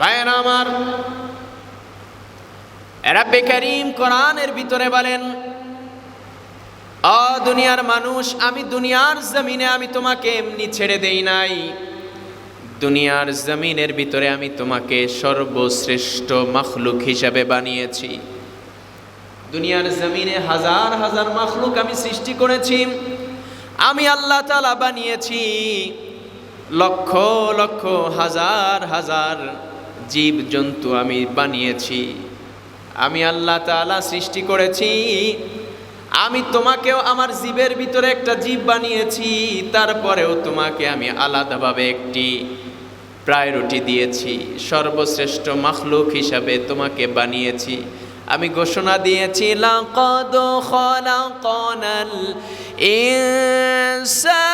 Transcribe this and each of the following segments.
ভাইয়েরা আমার রাব্বে করিম কোরআনের ভিতরে বলেন, অ দুনিয়ার মানুষ, আমি দুনিয়ার জমিনে আমি তোমাকে এমনি ছেড়ে দেই নাই। দুনিয়ার জমিনের ভিতরে আমি তোমাকে সর্বশ্রেষ্ঠ মখলুক হিসাবে বানিয়েছি। দুনিয়ার জমিনে হাজার হাজার মখলুক আমি সৃষ্টি করেছি, আমি আল্লাহ তালা বানিয়েছি, লক্ষ লক্ষ হাজার হাজার জীব জন্তু আমি বানিয়েছি। আমি আল্লাহ তালা সৃষ্টি করেছি। আমি তোমাকেও আমার জীবের ভিতরে একটা জীব বানিয়েছি। তারপরেও তোমাকে আমি আলাদাভাবে একটি প্রায়োরিটি দিয়েছি। সর্বশ্রেষ্ঠ মখলুক হিসাবে তোমাকে বানিয়েছি। আমি ঘোষণা দিয়েছি, লাকাদ খলাকনাল ইনসানা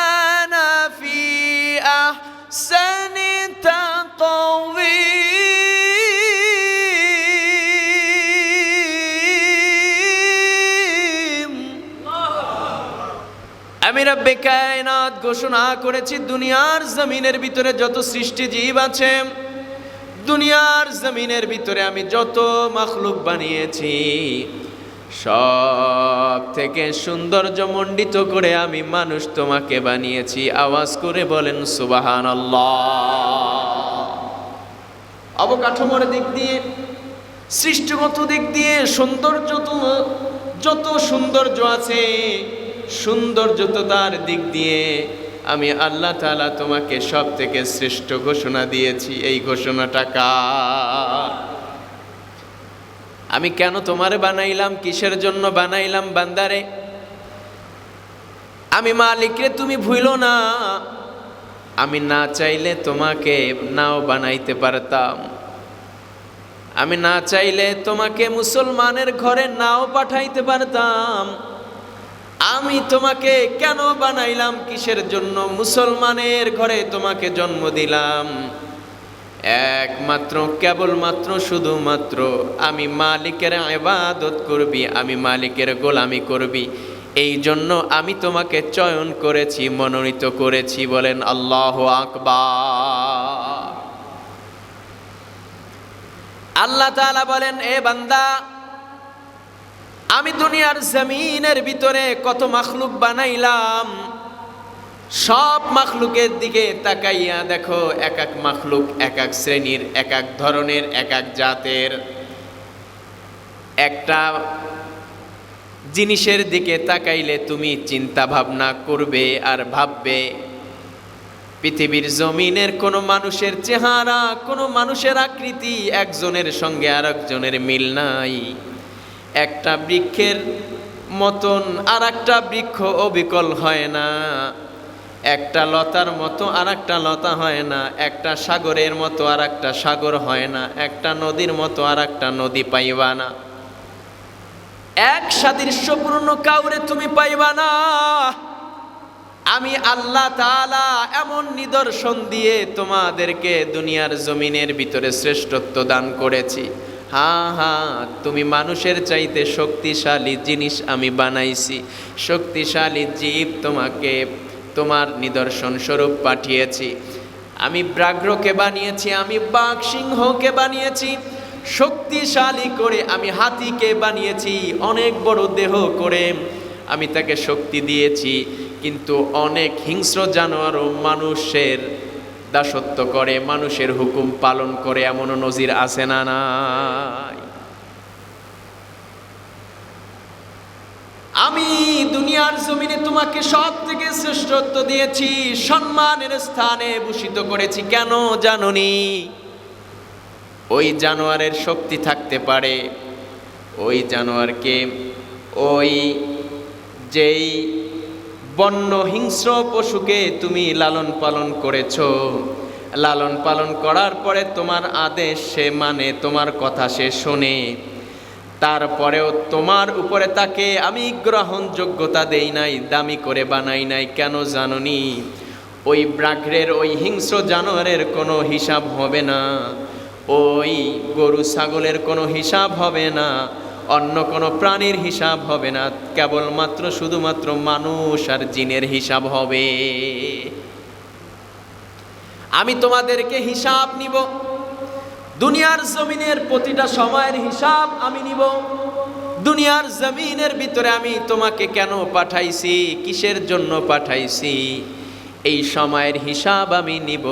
আমি রব্বে কায়নাত ঘোষণা করেছি, দুনিয়ার জমিনের ভিতরে যত সৃষ্টি জীব আছে, দুনিয়ার জমিনের ভিতরে আমি যত মখলুক বানিয়েছি, সব থেকে সৌন্দর্য মণ্ডিত করে আমি মানুষ তোমাকে বানিয়েছি। আওয়াজ করে বলেন সুবাহান অবকাঠামোর দিক দিয়ে, সৃষ্টিগত দিক দিয়ে সৌন্দর্য তো যত সৌন্দর্য আছে সৌন্দর্যতার দিক দিয়ে আমি আল্লাহ তাআলা তোমাকে সব থেকে শ্রেষ্ঠ ঘোষণা দিয়েছি। এই ঘোষণাটা কার? আমি কেন তোমারে বানাইলাম? কিসের জন্য বানাইলাম বান্দারে? আমি মালিকরে তুমি ভুলো না। আমি না চাইলে তোমাকে নাও বানাইতে পারতাম। আমি না চাইলে তোমাকে মুসলমানের ঘরে নাও পাঠাইতে পারতাম। আমি তোমাকে কেন বানাইলাম? কিসের জন্য? মুসলমানের ঘরে তোমাকে জন্ম দিলাম। একমাত্র, কেবলমাত্র, শুধুমাত্র আমি মালিকের ইবাদত করবি, আমি মালিকের গোলামি করবি। এই জন্য আমি তোমাকে চয়ন করেছি, মনোনীত করেছি বলেন আল্লাহ আকবার। আল্লাহ তাআলা বলেন, এ বান্দা আমি দুনিয়ার জমিনের ভিতরে কত মাখলুক বানাইলাম, সব মাখলুকের দিকে তাকাইয়া দেখো, এক এক মাখলুক, এক এক শ্রেণির, এক এক ধরনের, এক এক জাতের। একটা জিনিসের দিকে তাকাইলে তুমি চিন্তা ভাবনা করবে আর ভাববে, পৃথিবীর জমিনের কোনো মানুষের চেহারা, কোনো মানুষের আকৃতি একজনের সঙ্গে আর একজনের মিল নাই। একটা বৃক্ষের মতন আর একটা বৃক্ষ অবিকল হয় না। একটা লতার মতো আর একটা লতা হয় না, একটা সাগরের মতো আর একটা সাগর হয় না, একটা নদীর মতো আর একটা নদী পাইবা না। এক সাদৃশ্যপূর্ণ কাউরে তুমি পাইবা না। আমি আল্লাহ তাআলা এমন নিদর্শন দিয়ে তোমাদেরকে দুনিয়ার জমিনের ভিতরে শ্রেষ্ঠত্ব দান করেছি। হ্যাঁ হ্যাঁ তুমি মানুষের চাইতে শক্তিশালী জিনিস আমি বানাইছি। শক্তিশালী জীব তোমাকে, তোমার নিদর্শন স্বরূপ পাঠিয়েছি। আমি ব্রাঘ্রকে বানিয়েছি, আমি বাঘ সিংহকে বানিয়েছি। শক্তিশালী করে আমি হাতিকে বানিয়েছি, অনেক বড় দেহ করে আমি তাকে শক্তি দিয়েছি। কিন্তু অনেক হিংস্র জানোয়ারও মানুষের দাসত্ব করে, মানুষের হুকুম পালন করে, এমনও নজির আছে না নাই। আমি দুনিয়ার জমিনে তোমাকে সব থেকে শ্রেষ্ঠত্ব দিয়েছি, সম্মানের স্থানে ভূষিত করেছি। কেন জাননি? ওই জানোয়ারের শক্তি থাকতে পারে। ওই জানোয়ারকে, ওই যেই বন্য হিংস্র পশুকে তুমি লালন পালন করেছ। লালন পালন করার পরে তোমার আদেশ সে মানে তোমার কথা সে শোনে। তারপরেও তোমার উপরে তাকে আমি গ্রহণযোগ্যতা দেই নাই, দামি করে বানাই নাই, কেন জাননি? ওই ব্রাঘ্রের, ওই হিংস্র জানোয়ারের কোনো হিসাব হবে না। ওই গরু, ছাগলের কোনো হিসাব হবে না। অন্য কোনো প্রাণীর হিসাব হবে না, কেবলমাত্র শুধুমাত্র মানুষ আর জিনের হিসাব হবে। আমি তোমাদেরকে হিসাব নিব, দুনিয়ার জমিনের প্রতিটা সময়ের হিসাব আমি নিব, দুনিয়ার জমিনের ভিতরে আমি তোমাকে কেন পাঠাইছি, কিসের জন্য পাঠাইছি, এই সময়ের হিসাব আমি নিব।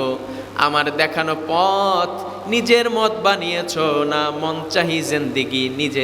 আমার দেখানো পথ নিজের মত বানিয়েছ, না মন চাহি জিন্দিগি নিজে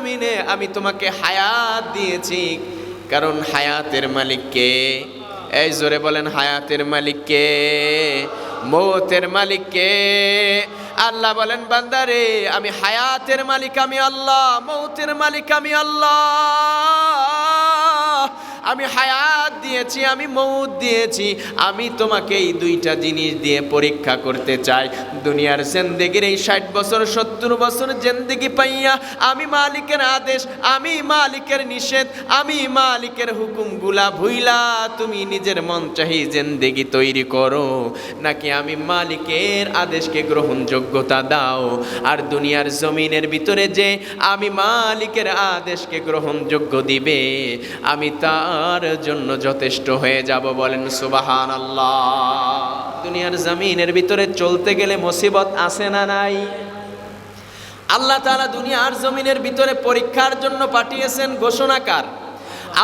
জমিনে আমি তোমাকে হায়াত দিয়েছি। কারণ হায়াতের মালিককে এই জোরে বলেন, হায়াতের মালিককে মৌতের মালিককে আল্লাহ বলেন, বান্দারে, আমি হায়াতের মালিক, আমি আল্লাহ। মৌতের মালিক, আমি আল্লাহ। আমি হায়াত দিয়েছি, আমি মৌত দিয়েছি, আমি তোমাকে এই দুইটা জিনিস দিয়ে পরীক্ষা করতে চাই। দুনিয়ার জেন্দেগির এই ষাট বছর, সত্তর বছর জেন্দেগি পাইয়া আমি মালিকের আদেশ, আমি মালিকের নিষেধ, আমি মালিকের হুকুমগুলা ভুইলা তুমি নিজের মন চাহি জেন্দেগি তৈরি করো। নাকি আমি মালিকের আদেশকে গ্রহণযোগ্যতা দাও? আর দুনিয়ার জমিনের ভিতরে যে আমি মালিকের আদেশকে গ্রহণযোগ্য দিবে, আমি তার জন্য যথেষ্ট হয়ে যাব বলেন সুবাহান আল্লাহ দুনিয়ার জমিনের ভিতরে চলতে গেলে মুসিবত আসে না নাই? আল্লাহ তালা দুনিয়ার জমিনের ভিতরে পরীক্ষার জন্য পাঠিয়েছেন ঘোষণাকার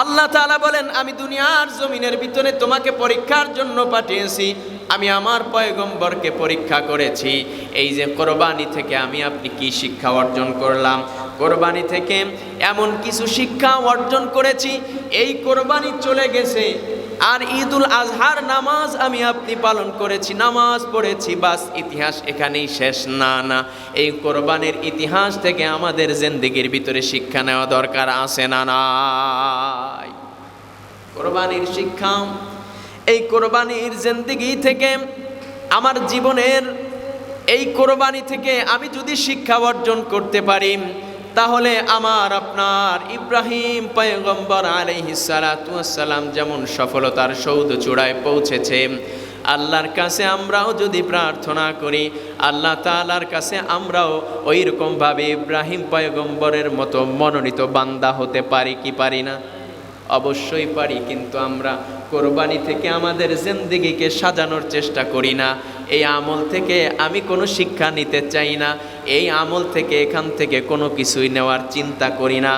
আল্লাহ তালা বলেন, আমি দুনিয়ার জমিনের ভিতরে তোমাকে পরীক্ষার জন্য পাঠিয়েছি, আমি আমার পয়গম্বরকে পরীক্ষা করেছি। এই যে কোরবানি থেকে আমি আপনি কি শিক্ষা অর্জন করলাম? কোরবানি থেকে এমন কিছু শিক্ষা অর্জন করেছি, এই কোরবানি চলে গেছে। আর ঈদুল আজহার নামাজ আমি আপনি পালন করেছি, নামাজ পড়েছি, বাস ইতিহাস এখানেই শেষ। না না, এই কোরবানির ইতিহাস থেকে আমাদের জিন্দিগির ভিতরে শিক্ষা নেওয়া দরকার আছে না নাই? কোরবানির শিক্ষা, এই কোরবানির জিন্দিগি থেকে আমার জীবনের, এই কোরবানি থেকে আমি যদি শিক্ষা অর্জন করতে পারি তাহলে আমার, আপনার ইব্রাহিম পয়গম্বর আলহিসালাম যেমন সফলতার সৌদ চূড়ায় পৌঁছেছে, আল্লাহর কাছে আমরাও যদি প্রার্থনা করি, আল্লাহ তালার কাছে আমরাও ওই রকমভাবে ইব্রাহিম পয়গম্বরের মতো মনোনীত বান্দা হতে পারি কি পারি না? অবশ্যই পারি, কিন্তু আমরা কোরবানি থেকে আমাদের জিন্দিগিকে সাজানোর চেষ্টা করি না। এই আমল থেকে আমি কোনো শিক্ষা নিতে চাই না। এই আমল থেকে এখান থেকে কোনো কিছুই নেওয়ার চিন্তা করি না।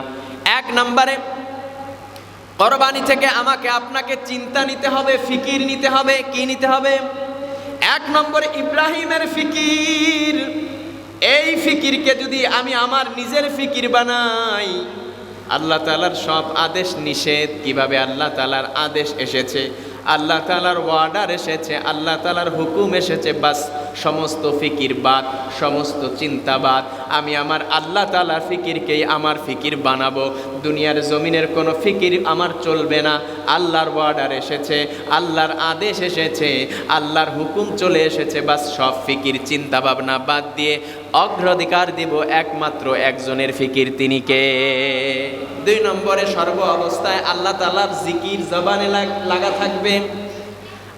এক নম্বরে, কোরবানি থেকে আমাকে আপনাকে চিন্তা নিতে হবে, ফিকির নিতে হবে, কি নিতে হবে? এক নম্বরে, ইব্রাহিমের ফিকির। এই ফিকিরকে যদি আমি আমার নিজের ফিকির বানাই আল্লাহ তালার সব আদেশ নিষেধ। কীভাবে আল্লাহ তালার আদেশ এসেছে? আল্লাহ তালার ওয়ার্ডার এসেছে, আল্লাহ তালার হুকুম এসেছে, বাস সমস্ত ফিকির বাদ, সমস্ত চিন্তাবাদ আমি আমার আল্লাহ তালার ফিকিরকেই আমার ফিকির বানাবো। দুনিয়ার জমিনের কোনো ফিকির আমার চলবে না। আল্লাহর ওয়ার্ডার এসেছে, আল্লাহর আদেশ এসেছে, আল্লাহর হুকুম চলে এসেছে, বাস সব ফিকির, চিন্তা ভাবনা বাদ দিয়ে অগ্রাধিকার দিব একমাত্র একজনের ফিকির তিনি কে? দুই নম্বরে সর্ব অবস্থায় আল্লাহ তালার জিকির জবানে লাগ- থাকবে।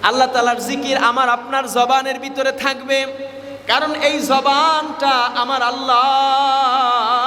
আল্লাহ তালার জিকির আমার আপনার জবানের ভিতরে থাকবে। কারণ এই জবানটা আমার আল্লাহ।